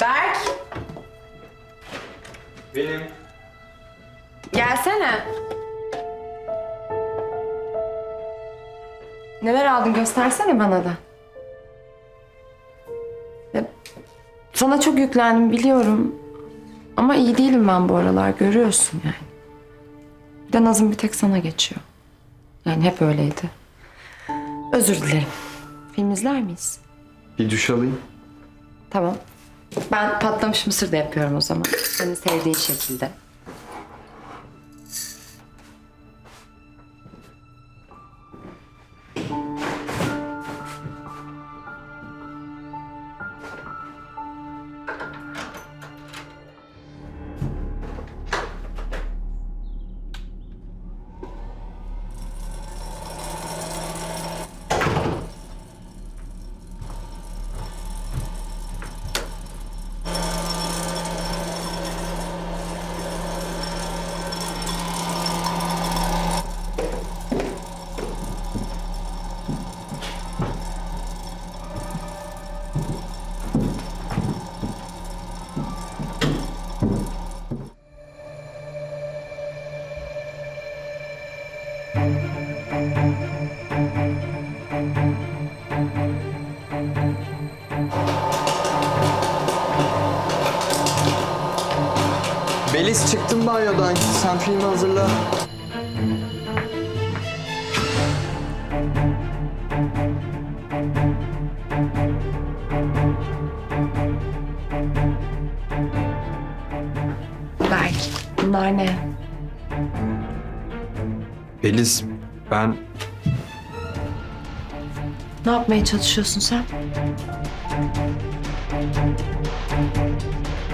Berk, Benim. gelsene. Neler aldın göstersene bana da. Sana çok yüklendim biliyorum. Ama iyi değilim ben bu aralar görüyorsun yani. Bir de nazım bir tek sana geçiyor. Yani hep öyleydi. Özür dilerim. Film izler miyiz? Bir duş alayım. Tamam. Ben patlamış mısır da yapıyorum o zaman. Senin sevdiğin şekilde. Beliz çıktım banyodan. Sen filmi hazırla. Berk, bunlar ne? Beliz, ben Ne yapmaya çalışıyorsun sen?